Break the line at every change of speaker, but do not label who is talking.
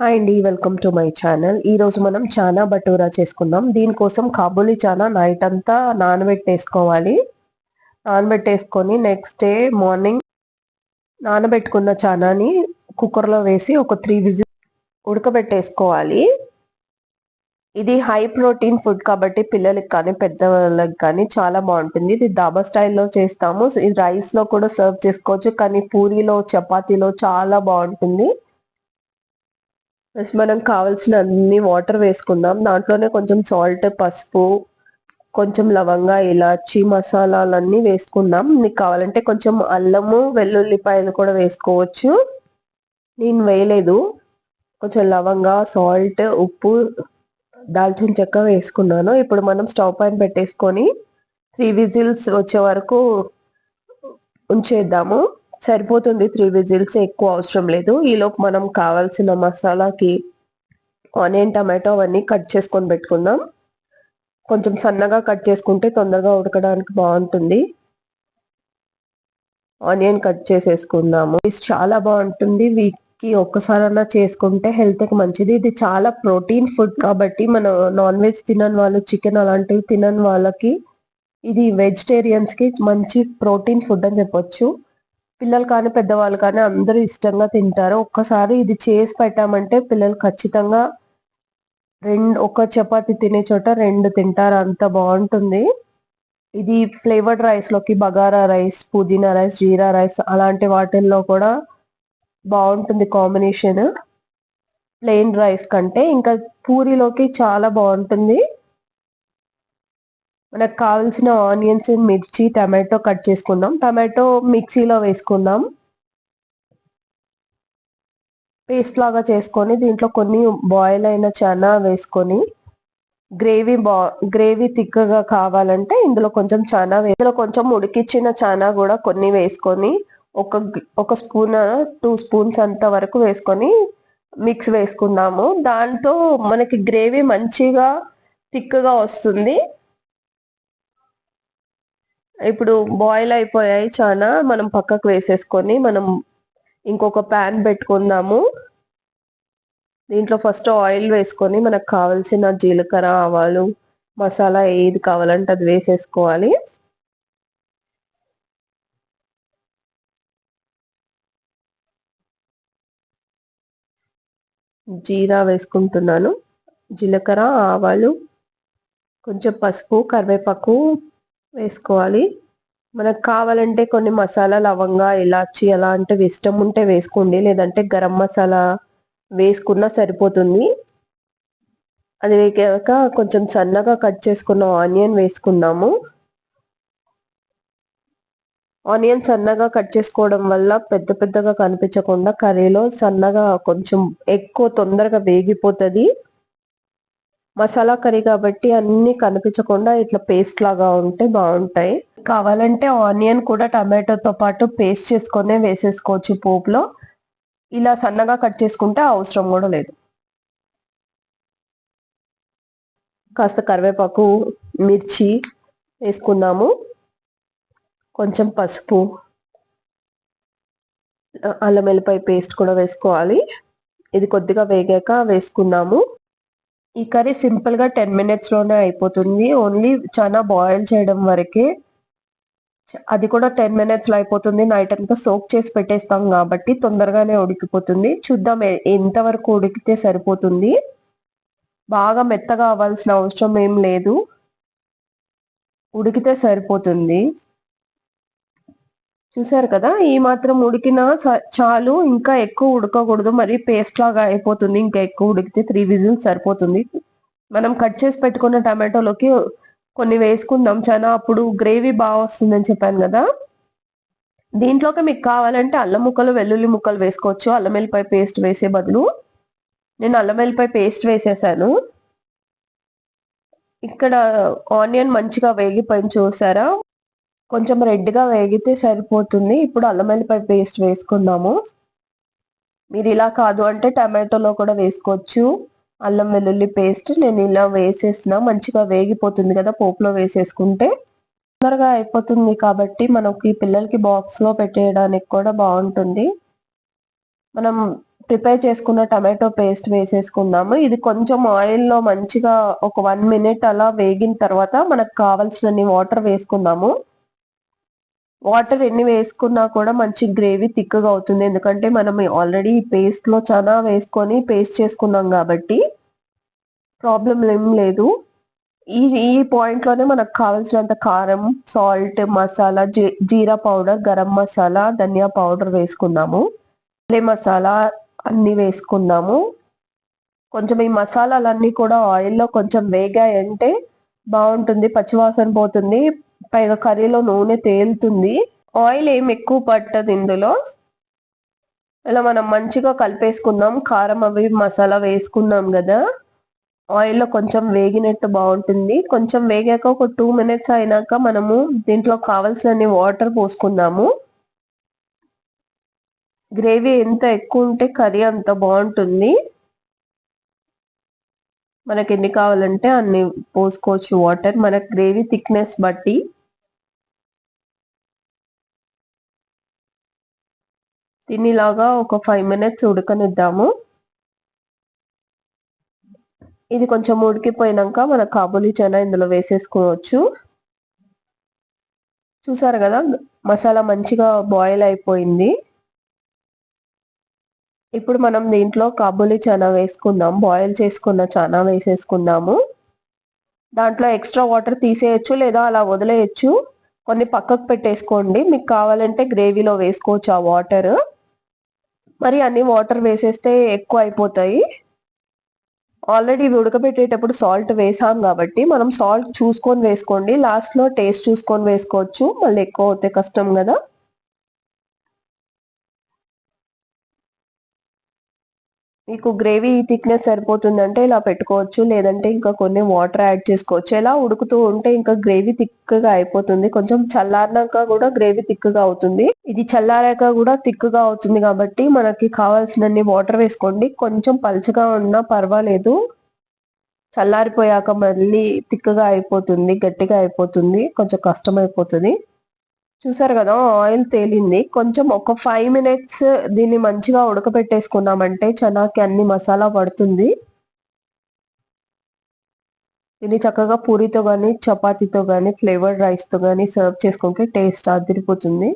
Hi అండి welcome to my channel ఈ రోజు మనం చానా బటూరా చేసుకుందాం. దీనికోసం కాబూలి చానా నైట్ అంతా నానబెట్టేసుకోవాలి. నానబెట్టేసుకొని నెక్స్ట్ డే మార్నింగ్ నానబెట్టుకున్న చానాని కుక్కర్లో వేసి ఒక త్రీ విజిల్ ఉడకబెట్టేసుకోవాలి. ఇది హై ప్రోటీన్ ఫుడ్ కాబట్టి పిల్లలకి కానీ పెద్దవాళ్ళకి కానీ చాలా బాగుంటుంది. ఇది దాబా స్టైల్లో చేస్తాము. ఇది రైస్లో కూడా సర్వ్ చేసుకోవచ్చు. కానీ పూరీలో చపాతీలో చాలా బాగుంటుంది. ఫస్ట్ మనం కావాల్సిన అన్ని వాటర్ వేసుకుందాం. దాంట్లోనే కొంచెం సాల్ట్ పసుపు కొంచెం లవంగా ఇలాచి మసాలాలన్నీ వేసుకుందాం. మీకు కావాలంటే కొంచెం అల్లము వెల్లుల్లిపాయలు కూడా వేసుకోవచ్చు. నేను వేయలేదు. కొంచెం లవంగా సాల్ట్ ఉప్పు దాల్చిన చెక్క వేసుకున్నాను. ఇప్పుడు మనం స్టవ్ పైన పెట్టేసుకొని త్రీ విజిల్స్ వచ్చే వరకు ఉంచేద్దాము. సరిపోతుంది. త్రీ విజిల్స్ ఎక్కువ అవసరం లేదు. ఈలోపు మనం కావాల్సిన మసాలాకి ఆనియన్ టమాటో అవన్నీ కట్ చేసుకొని పెట్టుకుందాం. కొంచెం సన్నగా కట్ చేసుకుంటే తొందరగా ఉడకడానికి బాగుంటుంది. ఆనియన్ కట్ చేసేసుకుందాము. ఇది చాలా బాగుంటుంది. వీక్కి ఒక్కసారన్నా చేసుకుంటే హెల్త్కి మంచిది. ఇది చాలా ప్రోటీన్ ఫుడ్ కాబట్టి మనం నాన్ వెజ్ తినని వాళ్ళు చికెన్ అలాంటివి తినని వాళ్ళకి ఇది వెజిటేరియన్స్కి మంచి ప్రోటీన్ ఫుడ్ అని చెప్పొచ్చు. పిల్లలు కానీ పెద్దవాళ్ళు కానీ అందరూ ఇష్టంగా తింటారు. ఒక్కసారి ఇది చేసి పెట్టామంటే పిల్లలు ఖచ్చితంగా రెండు ఒక చపాతి తినే చోట రెండు తింటారు. అంత బాగుంటుంది. ఇది ఫ్లేవర్డ్ రైస్లోకి bagara rice pudina rice jeera rice అలాంటి వాటిల్లో కూడా బాగుంటుంది కాంబినేషన్. ప్లెయిన్ రైస్ కంటే ఇంకా పూరిలోకి చాలా బాగుంటుంది. మనకు కావాల్సిన ఆనియన్స్ మిర్చి టమాటో కట్ చేసుకుందాం. టమాటో మిక్సీలో వేసుకుందాం. పేస్ట్ లాగా చేసుకొని దీంట్లో కొన్ని బాయిల్ అయిన చనా వేసుకొని గ్రేవీ బా గ్రేవీ థిక్గా కావాలంటే ఇందులో కొంచెం చనా ఇందులో కొంచెం ఉడికిచ్చిన చానా కూడా కొన్ని వేసుకొని ఒక ఒక స్పూన్ టూ స్పూన్స్ అంత వరకు వేసుకొని మిక్స్ వేసుకుందాము. దాంతో మనకి గ్రేవీ మంచిగా థిక్గా వస్తుంది. ఇప్పుడు బాయిల్ అయిపోయాయి చాలా మనం పక్కకు వేసేసుకొని మనం ఇంకొక ప్యాన్ పెట్టుకుందాము. దీంట్లో ఫస్ట్ ఆయిల్ వేసుకొని మనకు కావాల్సిన జీలకర్ర ఆవాలు మసాలా ఏది కావాలంటే అది వేసేసుకోవాలి. జీరా వేసుకుంటున్నాను. జీలకర్ర ఆవాలు కొంచెం పసుపు కరివేపాకు వేసుకోవాలి. మనకు కావాలంటే కొన్ని మసాలా లవంగా ఇలాచి అలాంటివి ఇష్టం ఉంటే వేసుకోండి. లేదంటే గరం మసాలా వేసుకున్నా సరిపోతుంది. అది వేగాక కొంచెం సన్నగా కట్ చేసుకున్న ఆనియన్ వేసుకుందాము. ఆనియన్ సన్నగా కట్ చేసుకోవడం వల్ల పెద్ద పెద్దగా కనిపించకుండా కర్రీలో సన్నగా కొంచెం ఎక్కువ తొందరగా వేగిపోతుంది. మసాలా కర్రీ కాబట్టి అన్ని కనిపించకుండా ఇట్లా పేస్ట్ లాగా ఉంటే బాగుంటాయి. కావాలంటే ఆనియన్ కూడా టమాటోతో పాటు పేస్ట్ చేసుకునే వేసేసుకోవచ్చు పోపులో. ఇలా సన్నగా కట్ చేసుకుంటే అవసరం కూడా లేదు. కాస్త కరివేపాకు మిర్చి వేసుకుందాము. కొంచెం పసుపు అల్లం వెల్లిపాయ పేస్ట్ కూడా వేసుకోవాలి. ఇది కొద్దిగా వేగాక వేసుకుందాము. ఈ కర్రీ సింపుల్గా టెన్ మినిట్స్లోనే అయిపోతుంది. ఓన్లీ చాలా బాయిల్ చేయడం వరకే. అది కూడా టెన్ మినిట్స్లో అయిపోతుంది. నైట్ అంతా సోక్ చేసి పెట్టేస్తాం కాబట్టి తొందరగానే ఉడికిపోతుంది. చూద్దాం ఎంతవరకు ఉడికితే సరిపోతుంది. బాగా మెత్తగా అవ్వాల్సిన అవసరం ఏం లేదు. ఉడికితే సరిపోతుంది. చూసారు కదా? ఈ మాత్రం ఉడికిన చాలు. ఇంకా ఎక్కువ ఉడకకూడదు. మరి పేస్ట్ లాగా అయిపోతుంది. ఇంకా ఎక్కువ ఉడికితే త్రీ విజిల్స్ సరిపోతుంది. మనం కట్ చేసి పెట్టుకున్న టమాటోలోకి కొన్ని వేసుకుందాం చాలా అప్పుడు గ్రేవీ బాగా వస్తుందని చెప్పాను కదా? దీంట్లోకి మీకు కావాలంటే అల్లం ముక్కలు వెల్లుల్లి ముక్కలు వేసుకోవచ్చు. అల్లం వెల్లిపాయ పేస్ట్ వేసే బదులు నేను అల్లం వెల్లిపాయ పేస్ట్ వేసేసాను. ఇక్కడ ఆనియన్ మంచిగా వేగిపోయింది చూసారా? కొంచెం రెడ్గా వేగితే సరిపోతుంది. ఇప్పుడు అల్లం వెల్లిపాయ పేస్ట్ వేసుకుందాము. మీరు ఇలా కాదు అంటే టమాటోలో కూడా వేసుకోవచ్చు. అల్లం వెల్లుల్లి పేస్ట్ నేను ఇలా వేసేసిన మంచిగా వేగిపోతుంది కదా పోపులో వేసేసుకుంటే. తొందరగా అయిపోతుంది కాబట్టి మనకి పిల్లలకి బాక్స్లో పెట్టేయడానికి కూడా బాగుంటుంది. మనం ప్రిపేర్ చేసుకున్న టమాటో పేస్ట్ వేసేసుకుందాము. ఇది కొంచెం ఆయిల్లో మంచిగా ఒక వన్ మినిట్ అలా వేగిన తర్వాత మనకు కావాల్సినన్ని వాటర్ వేసుకుందాము. వాటర్ ఎన్ని వేసుకున్నా కూడా మంచి గ్రేవీ థిక్గా అవుతుంది. ఎందుకంటే మనం ఆల్రెడీ పేస్ట్లో చాలా వేసుకొని పేస్ట్ చేసుకున్నాం కాబట్టి ప్రాబ్లం ఏం లేదు. ఈ ఈ పాయింట్లోనే మనకు కావాల్సినంత కారం salt masala jeera powder garam masala dhania powder వేసుకున్నాము. లే మసాలా అన్ని వేసుకున్నాము. కొంచెం ఈ మసాలాలన్నీ కూడా ఆయిల్లో కొంచెం వేగాయంటే బాగుంటుంది పచ్చివాసన పోతుంది. పైగా కర్రీలో నూనె తేలుతుంది. ఆయిల్ ఏం ఎక్కువ పట్టదు ఇందులో. ఇలా మనం మంచిగా కలిపేసుకున్నాం కారం అవి మసాలా వేసుకున్నాం కదా. ఆయిల్లో కొంచెం వేగినట్టు బాగుంటుంది. కొంచెం వేగాక ఒక టూ మినిట్స్ అయినాక మనము దీంట్లో కావాల్సిన వాటర్ పోసుకుందాము. గ్రేవీ ఎంత ఎక్కువ ఉంటే కర్రీ అంత బాగుంటుంది. మనకి ఎన్ని కావాలంటే అన్ని పోసుకోవచ్చు. వాటర్ మన గ్రేవీ థిక్నెస్ బట్టి. దీనిలాగా ఒక ఫైవ్ మినిట్స్ ఉడకనిద్దాము. ఇది కొంచెం ఉడికిపోయినాక మన కాబూలీ చనా ఇందులో వేసేసుకోవచ్చు. చూసారు కదా మసాలా మంచిగా బాయిల్ అయిపోయింది. ఇప్పుడు మనం దీంట్లో కాబూలీ చనా వేసుకుందాం బాయిల్ చేసుకున్న చనా వేసేసుకుందాము. దాంట్లో ఎక్స్ట్రా వాటర్ తీసేయచ్చు లేదా అలా వదిలేయచ్చు. కొన్ని పక్కకు పెట్టేసుకోండి మీకు కావాలంటే గ్రేవీలో వేసుకోవచ్చు ఆ వాటర్ మరి అన్ని వాటర్ వేసేస్తే ఎక్కువ అయిపోతాయి. ఆల్రెడీ ఉడకబెట్టేటప్పుడు సాల్ట్ వేసాం కాబట్టి మనం సాల్ట్ చూసుకొని వేసుకోండి. లాస్ట్లో టేస్ట్ చూసుకొని వేసుకోవచ్చు. మళ్ళీ ఎక్కువ అవుతే కష్టం కదా. మీకు గ్రేవీ థిక్నెస్ సరిపోతుందంటే ఇలా పెట్టుకోవచ్చు లేదంటే ఇంకా కొన్ని వాటర్ యాడ్ చేసుకోవచ్చు. ఇలా ఉడుకుతూ ఉంటే ఇంకా గ్రేవీ థిక్గా అయిపోతుంది. కొంచెం చల్లారినాక కూడా గ్రేవీ థిక్గా అవుతుంది. ఇది చల్లారాక కూడా థిక్గా అవుతుంది కాబట్టి మనకి కావాల్సినన్ని వాటర్ వేసుకోండి. కొంచెం పలుచగా ఉన్నా పర్వాలేదు. చల్లారిపోయాక మళ్ళీ థిక్గా అయిపోతుంది గట్టిగా అయిపోతుంది కొంచెం కష్టం అయిపోతుంది చూసారు కదా ఆయిల్ తేలింది. కొంచెం ఒక ఫైవ్ మినిట్స్ దీన్ని మంచిగా ఉడకబెట్టేసుకున్నామంటే చనాకి అన్ని మసాలా పడుతుంది. దీన్ని చక్కగా పూరితో కానీ చపాతీతో కానీ ఫ్లేవర్డ్ రైస్తో కానీ సర్వ్ చేసుకుంటే టేస్ట్ అదిరిపోతుంది.